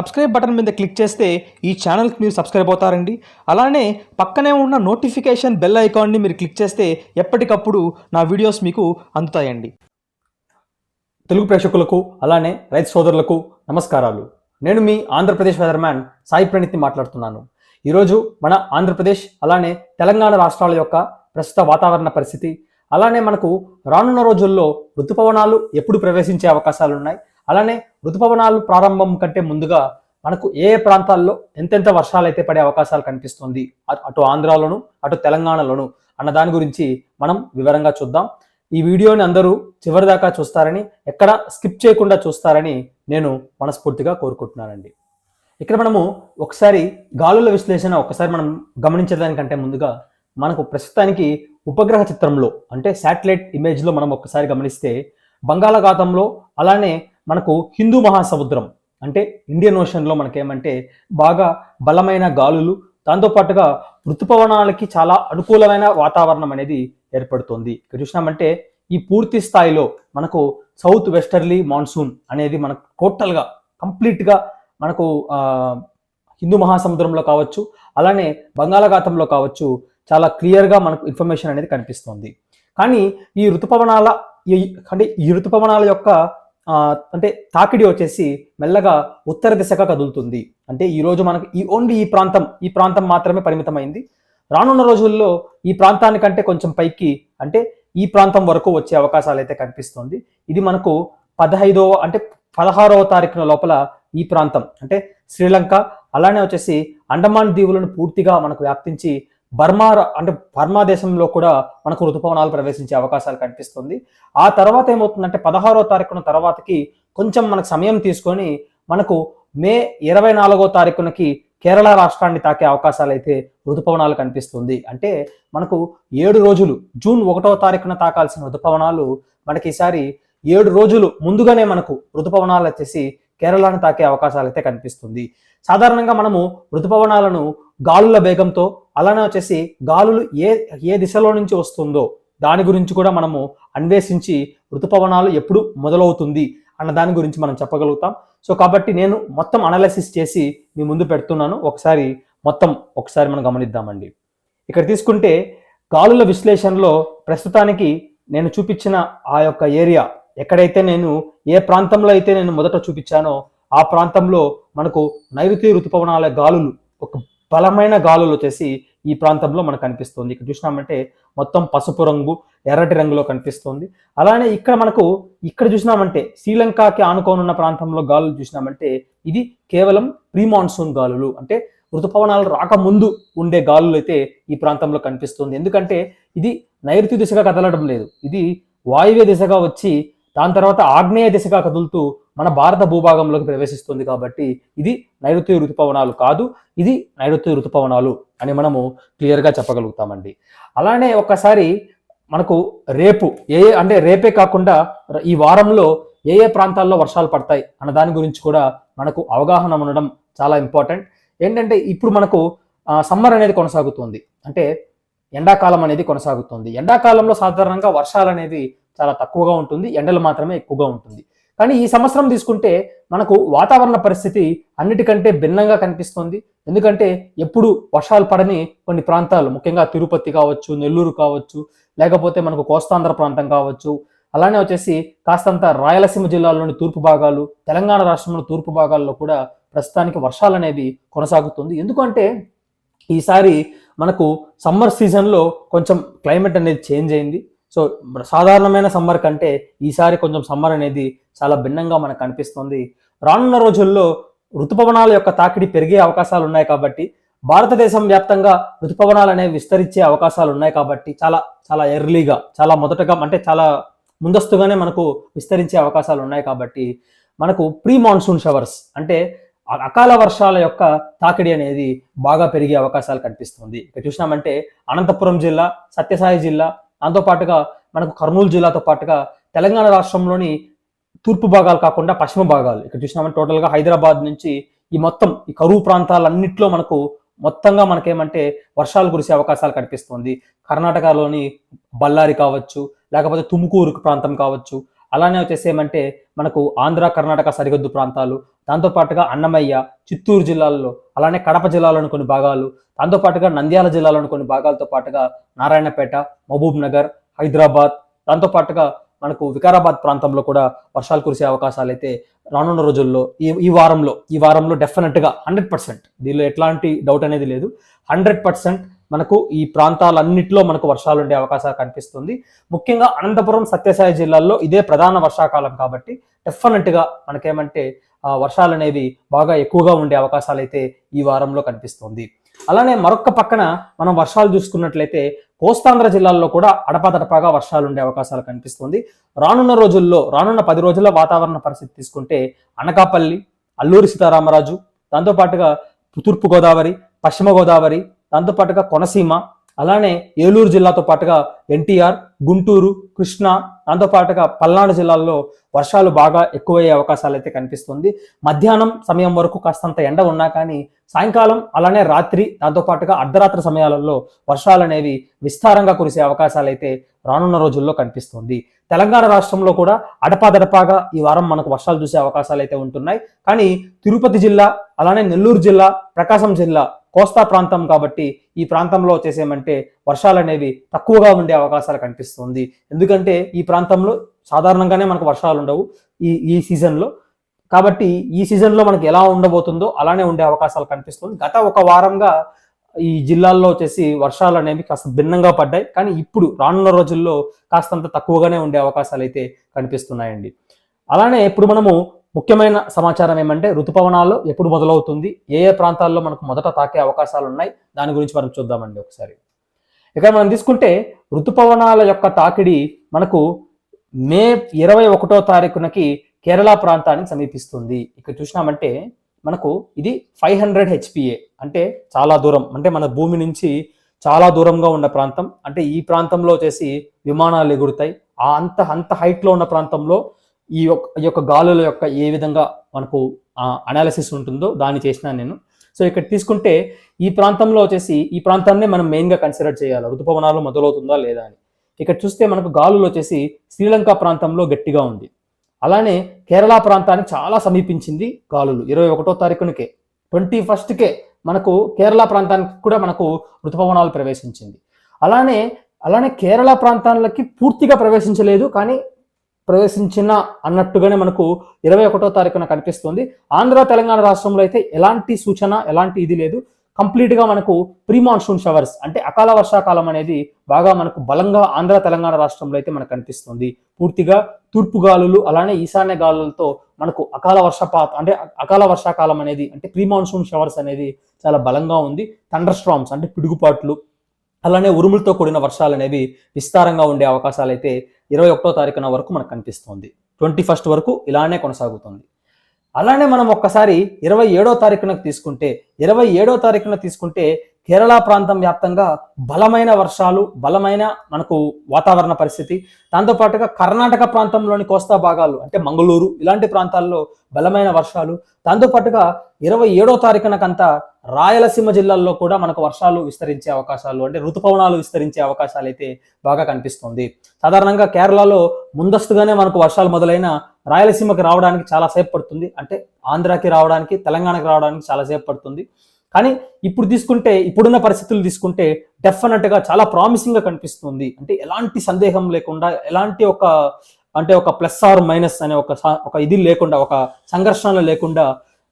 Subscribe button మీద click చేస్తే ఈ ఛానల్కి మీరు సబ్స్క్రైబ్ అవుతారండి. అలానే పక్కనే ఉన్న నోటిఫికేషన్ బెల్ ఐకాన్ని మీరు క్లిక్ చేస్తే ఎప్పటికప్పుడు నా వీడియోస్ మీకు అందుతాయండి. తెలుగు ప్రేక్షకులకు అలానే రైతు సోదరులకు నమస్కారాలు. నేను మీ ఆంధ్రప్రదేశ్ వెదర్మ్యాన్ సాయి ప్రణిత్ని మాట్లాడుతున్నాను. ఈరోజు మన ఆంధ్రప్రదేశ్ అలానే తెలంగాణ రాష్ట్రాల యొక్క ప్రస్తుత వాతావరణ పరిస్థితి అలానే మనకు రానున్న రోజుల్లో ఋతుపవనాలు ఎప్పుడు ప్రవేశించే అవకాశాలు ఉన్నాయి అలానే ఋతుపవనాలు ప్రారంభం కంటే ముందుగా మనకు ఏ ఏ ప్రాంతాల్లో ఎంతెంత వర్షాలు అయితే పడే అవకాశాలు కనిపిస్తుంది? అటు- ఆంధ్రాలోను అటు తెలంగాణలోను అన్న దాని గురించి మనం వివరంగా చూద్దాం. ఈ వీడియోని అందరూ చివరి దాకా చూస్తారని ఎక్కడ స్కిప్ చేయకుండా చూస్తారని నేను మనస్ఫూర్తిగా కోరుకుంటున్నానండి. ఇక్కడ మనము ఒకసారి గాలుల విశ్లేషణ ఒకసారి మనం గమనించడానికంటే ముందుగా మనకు ప్రస్తుతానికి ఉపగ్రహ చిత్రంలో అంటే శాటిలైట్ ఇమేజ్లో మనం ఒకసారి గమనిస్తే బంగాళాఖాతంలో అలానే మనకు హిందూ మహాసముద్రం అంటే ఇండియన్ ఓషన్లో మనకేమంటే బాగా బలమైన గాలులు దాంతోపాటుగా ఋతుపవనాలకి చాలా అనుకూలమైన వాతావరణం అనేది ఏర్పడుతుంది. ఇక్కడ చూసినామంటే ఈ పూర్తి స్థాయిలో మనకు సౌత్ వెస్టర్లీ మాన్సూన్ అనేది మనకు టోటల్గా కంప్లీట్గా మనకు హిందూ మహాసముద్రంలో కావచ్చు అలానే బంగాళాఖాతంలో కావచ్చు చాలా క్లియర్గా మనకు ఇన్ఫర్మేషన్ అనేది కనిపిస్తుంది. కానీ ఈ ఋతుపవనాల ఈ- అంటే ఈ ఋతుపవనాల యొక్క అంటే తాకిడి వచ్చేసి మెల్లగా ఉత్తర దిశగా కదులుతుంది. అంటే ఈ రోజు మనకు ఈ ఓన్లీ ఈ ప్రాంతం ఈ ప్రాంతం మాత్రమే పరిమితమైంది. రానున్న రోజుల్లో ఈ ప్రాంతానికంటే కొంచెం పైకి అంటే ఈ ప్రాంతం వరకు వచ్చే అవకాశాలు అయితే కనిపిస్తుంది. ఇది మనకు పదహైదవ అంటే పదహారవ తారీఖున లోపల ఈ ప్రాంతం అంటే శ్రీలంక అలానే వచ్చేసి అండమాన్ దీవులను పూర్తిగా మనకు వ్యాప్తించి బర్మా అంటే బర్మా దేశంలో కూడా మనకు ఋతుపవనాలు ప్రవేశించే అవకాశాలు కనిపిస్తుంది. ఆ తర్వాత ఏమవుతుందంటే పదహారో తారీఖున తర్వాతకి కొంచెం మనకు సమయం తీసుకొని మనకు మే ఇరవై నాలుగో తారీఖునకి కేరళ రాష్ట్రాన్ని తాకే అవకాశాలు అయితే ఋతుపవనాలు కనిపిస్తుంది. అంటే మనకు ఏడు రోజులు జూన్ ఒకటో తారీఖున తాకాల్సిన ఋతుపవనాలు మనకి ఈసారి ఏడు రోజులు ముందుగానే మనకు ఋతుపవనాలు వచ్చేసి కేరళను తాకే అవకాశాలు అయితే కనిపిస్తుంది. సాధారణంగా మనము ఋతుపవనాలను గాలుల వేగంతో అలానే వచ్చేసి గాలులు ఏ ఏ దిశలో నుంచి వస్తుందో దాని గురించి కూడా మనము అన్వేషించి ఋతుపవనాలు ఎప్పుడు మొదలవుతుంది అన్న దాని గురించి మనం చెప్పగలుగుతాం. సో కాబట్టి నేను మొత్తం అనాలిసిస్ చేసి మీ ముందు పెడుతున్నాను. ఒకసారి మొత్తం ఒకసారి మనం గమనిద్దామండి. ఇక్కడ తీసుకుంటే గాలుల విశ్లేషణలో ప్రస్తుతానికి నేను చూపించిన ఆ యొక్క ఏరియా ఎక్కడైతే నేను ఏ ప్రాంతంలో అయితే నేను మొదట చూపించానో ఆ ప్రాంతంలో మనకు నైరుతి ఋతుపవనాల గాలులు ఒక బలమైన గాలులు వచ్చేసి ఈ ప్రాంతంలో మనకు కనిపిస్తుంది. ఇక్కడ చూసినామంటే మొత్తం పసుపు రంగు ఎర్రటి రంగులో కనిపిస్తుంది. అలానే ఇక్కడ మనకు ఇక్కడ చూసినామంటే శ్రీలంకకి ఆనుకోనున్న ప్రాంతంలో గాలులు చూసినామంటే ఇది కేవలం ప్రీ మాన్సూన్ గాలులు. అంటే ఋతుపవనాలు రాకముందు ఉండే గాలులు అయితే ఈ ప్రాంతంలో కనిపిస్తుంది. ఎందుకంటే ఇది నైరుతి దిశగా కదలడం లేదు. ఇది వాయువ్య దిశగా వచ్చి దాని తర్వాత ఆగ్నేయ దిశగా కదులుతూ మన భారత భూభాగంలోకి ప్రవేశిస్తుంది కాబట్టి ఇది నైరుతి ఋతుపవనాలు కాదు ఇది నైరుతి ఋతుపవనాలు అని మనము క్లియర్గా చెప్పగలుగుతామండి. అలానే ఒకసారి మనకు రేపు ఏ అంటే రేపే కాకుండా ఈ వారంలో ఏ ఏ ప్రాంతాల్లో వర్షాలు పడతాయి అన్న దాని గురించి కూడా మనకు అవగాహన ఉండడం చాలా ఇంపార్టెంట్. ఏంటంటే ఇప్పుడు మనకు సమ్మర్ అనేది కొనసాగుతుంది. అంటే ఎండాకాలం అనేది కొనసాగుతుంది. ఎండాకాలంలో సాధారణంగా వర్షాలు అనేది చాలా తక్కువగా ఉంటుంది. ఎండలు మాత్రమే ఎక్కువగా ఉంటుంది. కానీ ఈ సంవత్సరం తీసుకుంటే మనకు వాతావరణ పరిస్థితి అన్నిటికంటే భిన్నంగా కనిపిస్తుంది. ఎందుకంటే ఎప్పుడు వర్షాలు పడని కొన్ని ప్రాంతాలు ముఖ్యంగా తిరుపతి కావచ్చు నెల్లూరు కావచ్చు లేకపోతే మనకు కోస్తాంధ్ర ప్రాంతం కావచ్చు. అలానే వచ్చేసి కాస్తంత రాయలసీమ జిల్లాలోని తూర్పు భాగాలు తెలంగాణ రాష్ట్రంలో తూర్పు భాగాల్లో కూడా ప్రస్తుతానికి వర్షాలు అనేది కొనసాగుతుంది. ఎందుకంటే ఈసారి మనకు సమ్మర్ సీజన్లో కొంచెం క్లైమేట్ అనేది చేంజ్ అయింది. సో సాధారణమైన సమ్మర్ కంటే ఈసారి కొంచెం సమ్మర్ అనేది చాలా భిన్నంగా మనకు కనిపిస్తుంది రానున్న రోజుల్లో ఋతుపవనాల యొక్క తాకిడి పెరిగే అవకాశాలు ఉన్నాయి కాబట్టి భారతదేశం వ్యాప్తంగా ఋతుపవనాలు అనేవి విస్తరించే అవకాశాలు ఉన్నాయి కాబట్టి చాలా చాలా ఎర్లీగా చాలా మొదటగా అంటే చాలా ముందస్తుగానే మనకు విస్తరించే అవకాశాలు ఉన్నాయి కాబట్టి మనకు ప్రీ మాన్సూన్ షవర్స్ అంటే అకాల వర్షాల యొక్క తాకిడి అనేది బాగా పెరిగే అవకాశాలు కనిపిస్తుంది. ఇక్కడ చూసినామంటే అనంతపురం జిల్లా సత్యసాయి జిల్లా దాంతో పాటుగా మనకు కర్నూలు జిల్లాతో పాటుగా తెలంగాణ రాష్ట్రంలోని తూర్పు భాగాలు కాకుండా పశ్చిమ భాగాలు. ఇక్కడ చూసినామంటే టోటల్గా హైదరాబాద్ నుంచి ఈ మొత్తం ఈ కరువు ప్రాంతాలన్నింటిలో మనకు మొత్తంగా మనకేమంటే వర్షాలు కురిసే అవకాశాలు కనిపిస్తుంది. కర్ణాటకలోని బళ్ళారి కావచ్చు లేకపోతే తుముకూరు ప్రాంతం కావచ్చు. అలానే వచ్చేసి ఏమంటే మనకు ఆంధ్ర కర్ణాటక సరిహద్దు ప్రాంతాలు. దాంతోపాటుగా అన్నమయ్య చిత్తూరు జిల్లాల్లో అలానే కడప జిల్లాలోని కొన్ని భాగాలు. దాంతోపాటుగా నంద్యాల జిల్లాలోని కొన్ని భాగాలతో పాటుగా నారాయణపేట మహబూబ్ నగర్ హైదరాబాద్ దాంతోపాటుగా మనకు వికారాబాద్ ప్రాంతంలో కూడా వర్షాలు కురిసే అవకాశాలు అయితే రానున్న రోజుల్లో ఈ ఈ వారంలో ఈ వారంలో డెఫినెట్గా హండ్రెడ్ పర్సెంట్ దీనిలో ఎట్లాంటి డౌట్ అనేది లేదు. హండ్రెడ్ పర్సెంట్ మనకు ఈ ప్రాంతాలన్నింటిలో మనకు వర్షాలు ఉండే అవకాశాలు కనిపిస్తుంది. ముఖ్యంగా అనంతపురం సత్యసాయి జిల్లాల్లో ఇదే ప్రధాన వర్షాకాలం కాబట్టి డెఫినెట్గా మనకేమంటే వర్షాలు అనేవి బాగా ఎక్కువగా ఉండే అవకాశాలు అయితే ఈ వారంలో కనిపిస్తుంది. అలానే మరొక పక్కన మనం వర్షాలు చూసుకున్నట్లయితే కోస్తాంధ్ర జిల్లాల్లో కూడా అడపాదడపాగా వర్షాలు ఉండే అవకాశాలు కనిపిస్తుంది. రానున్న రోజుల్లో రానున్న పది రోజుల వాతావరణ పరిస్థితి తీసుకుంటే అనకాపల్లి అల్లూరి సీతారామరాజు దాంతోపాటుగా తూర్పు గోదావరి పశ్చిమ గోదావరి దాంతోపాటుగా కొనసీమ అలానే ఏలూరు జిల్లాతో పాటుగా ఎన్టీఆర్ గుంటూరు కృష్ణా దాంతోపాటుగా పల్నాడు జిల్లాల్లో వర్షాలు బాగా ఎక్కువయ్యే అవకాశాలు అయితే కనిపిస్తుంది. మధ్యాహ్నం సమయం వరకు కాస్తంత ఎండ ఉన్నా కానీ సాయంకాలం అలానే రాత్రి దాంతోపాటుగా అర్ధరాత్రి సమయాలలో వర్షాలు అనేవి విస్తారంగా కురిసే అవకాశాలు అయితే రానున్న రోజుల్లో కనిపిస్తుంది. తెలంగాణ రాష్ట్రంలో కూడా అడపాదడపాగా ఈ వారం మనకు వర్షాలు చూసే అవకాశాలు అయితే ఉంటున్నాయి. కానీ తిరుపతి జిల్లా అలానే నెల్లూరు జిల్లా ప్రకాశం జిల్లా కోస్తా ప్రాంతం కాబట్టి ఈ ప్రాంతంలో వచ్చేసేమంటే వర్షాలు అనేవి తక్కువగా ఉండే అవకాశాలు కనిపిస్తుంది. ఎందుకంటే ఈ ప్రాంతంలో సాధారణంగానే మనకు వర్షాలు ఉండవు ఈ ఈ సీజన్లో. కాబట్టి ఈ సీజన్లో మనకి ఎలా ఉండబోతుందో అలానే ఉండే అవకాశాలు కనిపిస్తుంది. గత ఒక వారంగా ఈ జిల్లాల్లో వచ్చేసి వర్షాలు అనేవి కాస్త భిన్నంగా పడ్డాయి. కానీ ఇప్పుడు రానున్న రోజుల్లో కాస్తంత తక్కువగానే ఉండే అవకాశాలు అయితే కనిపిస్తున్నాయండి. అలానే ఇప్పుడు మనము ముఖ్యమైన సమాచారం ఏమంటే ఋతుపవనాలు ఎప్పుడు మొదలవుతుంది ఏ ఏ ప్రాంతాల్లో మనకు మొదట తాకే అవకాశాలు ఉన్నాయి దాని గురించి మనం చూద్దామండి ఒకసారి. ఇక మనం తీసుకుంటే ఋతుపవనాల యొక్క తాకిడి మనకు మే ఇరవై ఒకటో తారీఖునకి కేరళ ప్రాంతానికి సమీపిస్తుంది. ఇక్కడ చూసినామంటే మనకు ఇది ఫైవ్ హండ్రెడ్ హెచ్పిఏ. అంటే చాలా దూరం అంటే మన భూమి నుంచి చాలా దూరంగా ఉన్న ప్రాంతం. అంటే ఈ ప్రాంతంలో వచ్చేసి విమానాలు ఎగురుతాయి. ఆ అంత అంత హైట్లో ఉన్న ప్రాంతంలో ఈ యొక్క ఈ యొక్క గాలుల యొక్క ఏ విధంగా మనకు అనాలిసిస్ ఉంటుందో దాన్ని చేసినా నేను. సో ఇక్కడ తీసుకుంటే ఈ ప్రాంతంలో వచ్చేసి ఈ ప్రాంతాన్నే మనం మెయిన్గా కన్సిడర్ చేయాలి? ఋతుపవనాలు మొదలవుతుందా లేదా అని. ఇక్కడ చూస్తే మనకు గాలులు వచ్చేసి శ్రీలంక ప్రాంతంలో గట్టిగా ఉంది. అలానే కేరళ ప్రాంతానికి చాలా సమీపించింది గాలులు ఇరవై ఒకటో తారీఖునికే ట్వంటీ ఫస్ట్కే మనకు కేరళ ప్రాంతానికి కూడా మనకు ఋతుపవనాలు ప్రవేశించింది. అలానే అలానే కేరళ ప్రాంతాలకి పూర్తిగా ప్రవేశించలేదు కానీ ప్రవేశించిన అన్నట్టుగానే మనకు ఇరవై ఒకటో తారీఖున కనిపిస్తుంది. ఆంధ్ర తెలంగాణ రాష్ట్రంలో అయితే ఎలాంటి సూచన ఎలాంటి ఇది లేదు. కంప్లీట్గా మనకు ప్రీ మాన్సూన్ షవర్స్ అంటే అకాల వర్షాకాలం అనేది బాగా మనకు బలంగా ఆంధ్ర తెలంగాణ రాష్ట్రంలో అయితే మనకు కనిపిస్తుంది. పూర్తిగా తూర్పు గాలులు అలానే ఈశాన్య గాలులతో మనకు అకాల వర్షపాత అంటే అకాల వర్షాకాలం అనేది అంటే ప్రీ మాన్సూన్ షవర్స్ అనేది చాలా బలంగా ఉంది. థండర్ స్ట్రామ్స్ అంటే పిడుగుపాట్లు అలానే ఉరుములతో కూడిన వర్షాలు అనేవి విస్తారంగా ఉండే అవకాశాలు అయితే ఇరవై ఒకటో తారీఖున వరకు మనకు కనిపిస్తుంది. ట్వంటీ ఫస్ట్ వరకు ఇలానే కొనసాగుతుంది. అలానే మనం ఒక్కసారి ఇరవై ఏడో తారీఖున తీసుకుంటే ఇరవై ఏడో తారీఖున తీసుకుంటే కేరళ ప్రాంతం వ్యాప్తంగా బలమైన వర్షాలు బలమైన మనకు వాతావరణ పరిస్థితి. దాంతోపాటుగా కర్ణాటక ప్రాంతంలోని కోస్తా భాగాలు అంటే మంగళూరు ఇలాంటి ప్రాంతాల్లో బలమైన వర్షాలు. దాంతోపాటుగా ఇరవై ఏడో తారీఖునకంతా రాయలసీమ జిల్లాల్లో కూడా మనకు వర్షాలు విస్తరించే అవకాశాలు అంటే ఋతుపవనాలు విస్తరించే అవకాశాలు అయితే బాగా కనిపిస్తుంది. సాధారణంగా కేరళలో ముందస్తుగానే మనకు వర్షాలు మొదలైన రాయలసీమకి రావడానికి చాలా సేపు పడుతుంది. అంటే ఆంధ్రాకి రావడానికి తెలంగాణకి రావడానికి చాలా సేపు పడుతుంది. కానీ ఇప్పుడు తీసుకుంటే ఇప్పుడున్న పరిస్థితులు తీసుకుంటే డెఫినెట్గా చాలా ప్రామిసింగ్గా కనిపిస్తుంది. అంటే ఎలాంటి సందేహం లేకుండా ఎలాంటి ఒక అంటే ఒక ప్లస్ ఆర్ మైనస్ అనే ఒక ఒక ఇది లేకుండా ఒక సంఘర్షణ లేకుండా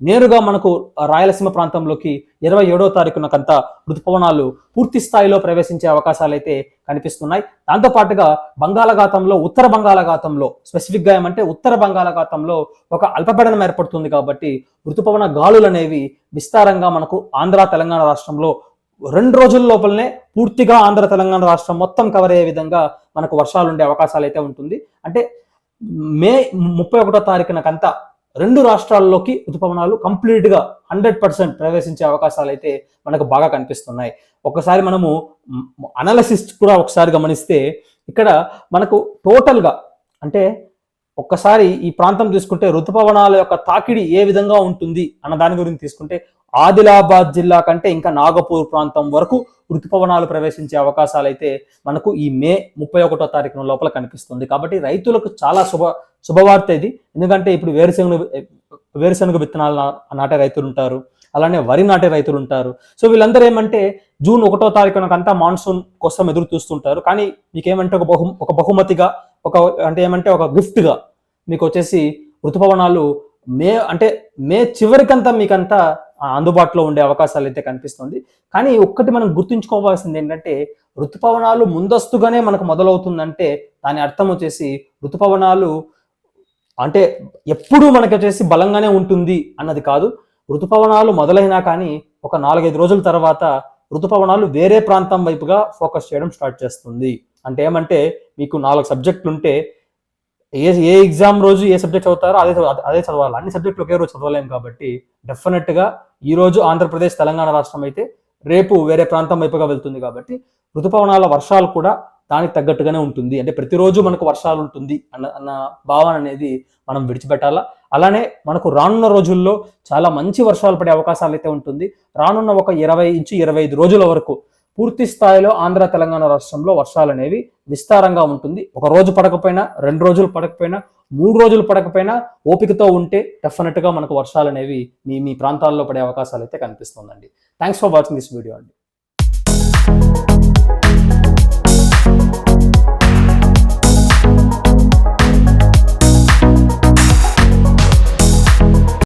నేరుగా మనకు రాయలసీమ ప్రాంతంలోకి ఇరవై ఏడో తారీఖునకంతా ఋతుపవనాలు పూర్తి స్థాయిలో ప్రవేశించే అవకాశాలు అయితే కనిపిస్తున్నాయి దాంతోపాటుగా బంగాళాఖాతంలో ఉత్తర బంగాళాఖాతంలో స్పెసిఫిక్గా ఏమంటే ఉత్తర బంగాళాఖాతంలో ఒక అల్పపీడనం ఏర్పడుతుంది కాబట్టి ఋతుపవన గాలులు అనేవి విస్తారంగా మనకు ఆంధ్ర తెలంగాణ రాష్ట్రంలో రెండు రోజుల లోపలనే పూర్తిగా ఆంధ్ర తెలంగాణ రాష్ట్రం మొత్తం కవర్ అయ్యే విధంగా మనకు వర్షాలు ఉండే అవకాశాలు అయితే ఉంటుంది. అంటే మే ముప్పై ఒకటో తారీఖునకంతా రెండు రాష్ట్రాల్లోకి ఋతుపవనాలు కంప్లీట్గా హండ్రెడ్ పర్సెంట్ ప్రవేశించే అవకాశాలు అయితే మనకు బాగా కనిపిస్తున్నాయి. ఒకసారి మనము అనాలసిస్ కూడా ఒకసారి గమనిస్తే ఇక్కడ మనకు టోటల్గా అంటే ఒక్కసారి ఈ ప్రాంతం తీసుకుంటే ఋతుపవనాల యొక్క తాకిడి ఏ విధంగా ఉంటుంది అన్న దాని గురించి తీసుకుంటే ఆదిలాబాద్ జిల్లా కంటే ఇంకా నాగపూర్ ప్రాంతం వరకు ఋతుపవనాలు ప్రవేశించే అవకాశాలు అయితే మనకు ఈ మే ముప్పై ఒకటో తారీఖున లోపల కనిపిస్తుంది. కాబట్టి రైతులకు చాలా శుభ శుభవార్త ఇది. ఎందుకంటే ఇప్పుడు వేరుశెనగ వేరుశెనగ విత్తనాలు నాటే రైతులు ఉంటారు. అలానే వరి నాటే రైతులు ఉంటారు. సో వీళ్ళందరూ ఏమంటే జూన్ ఒకటో తారీఖునకంతా మాన్సూన్ కోసం ఎదురు చూస్తుంటారు. కానీ మీకేమంటే ఒక బహు ఒక బహుమతిగా ఒక అంటే ఏమంటే ఒక గిఫ్ట్గా మీకు వచ్చేసి ఋతుపవనాలు మే అంటే మే చివరికంతా మీకంతా అందుబాటులో ఉండే అవకాశాలు అయితే కనిపిస్తుంది. కానీ ఒక్కటి మనం గుర్తుంచుకోవాల్సింది ఏంటంటే ఋతుపవనాలు ముందస్తుగానే మనకు మొదలవుతుందంటే దాని అర్థం వచ్చేసి ఋతుపవనాలు అంటే ఎప్పుడూ మనకి వచ్చేసి బలంగానే ఉంటుంది అన్నది కాదు. ఋతుపవనాలు మొదలైనా కానీ ఒక నాలుగైదు రోజుల తర్వాత ఋతుపవనాలు వేరే ప్రాంతం వైపుగా ఫోకస్ చేయడం స్టార్ట్ చేస్తుంది. అంటే ఏమంటే మీకు నాలుగు సబ్జెక్టులు ఉంటే ఏ ఏ ఎగ్జామ్ రోజు ఏ సబ్జెక్ట్ చదువుతారో అదే అదే చదవాలి. అన్ని సబ్జెక్టులు ఒకే రోజు చదవలేము కాబట్టి డెఫినెట్గా ఈ రోజు ఆంధ్రప్రదేశ్ తెలంగాణ రాష్ట్రం అయితే రేపు వేరే ప్రాంతం వైపుగా వెళ్తుంది కాబట్టి ఋతుపవనాల వర్షాలు కూడా దానికి తగ్గట్టుగానే ఉంటుంది. అంటే ప్రతిరోజు మనకు వర్షాలు ఉంటుంది అన్న అన్న భావన అనేది మనం విడిచిపెట్టాలా? అలానే మనకు రానున్న రోజుల్లో చాలా మంచి వర్షాలు పడే అవకాశాలు అయితే ఉంటుంది. రానున్న ఒక ఇరవై నుంచి ఇరవై ఐదు రోజుల వరకు పూర్తి స్థాయిలో ఆంధ్ర తెలంగాణ రాష్ట్రంలో వర్షాలు అనేవి విస్తారంగా ఉంటుంది. ఒక రోజు పడకపోయినా రెండు రోజులు పడకపోయినా మూడు రోజులు పడకపోయినా ఓపికతో ఉంటే డెఫినెట్గా మనకు వర్షాలు అనేవి మీ మీ ప్రాంతాల్లో పడే అవకాశాలు అయితే కనిపిస్తుందండి. Thanks for watching this video అండి.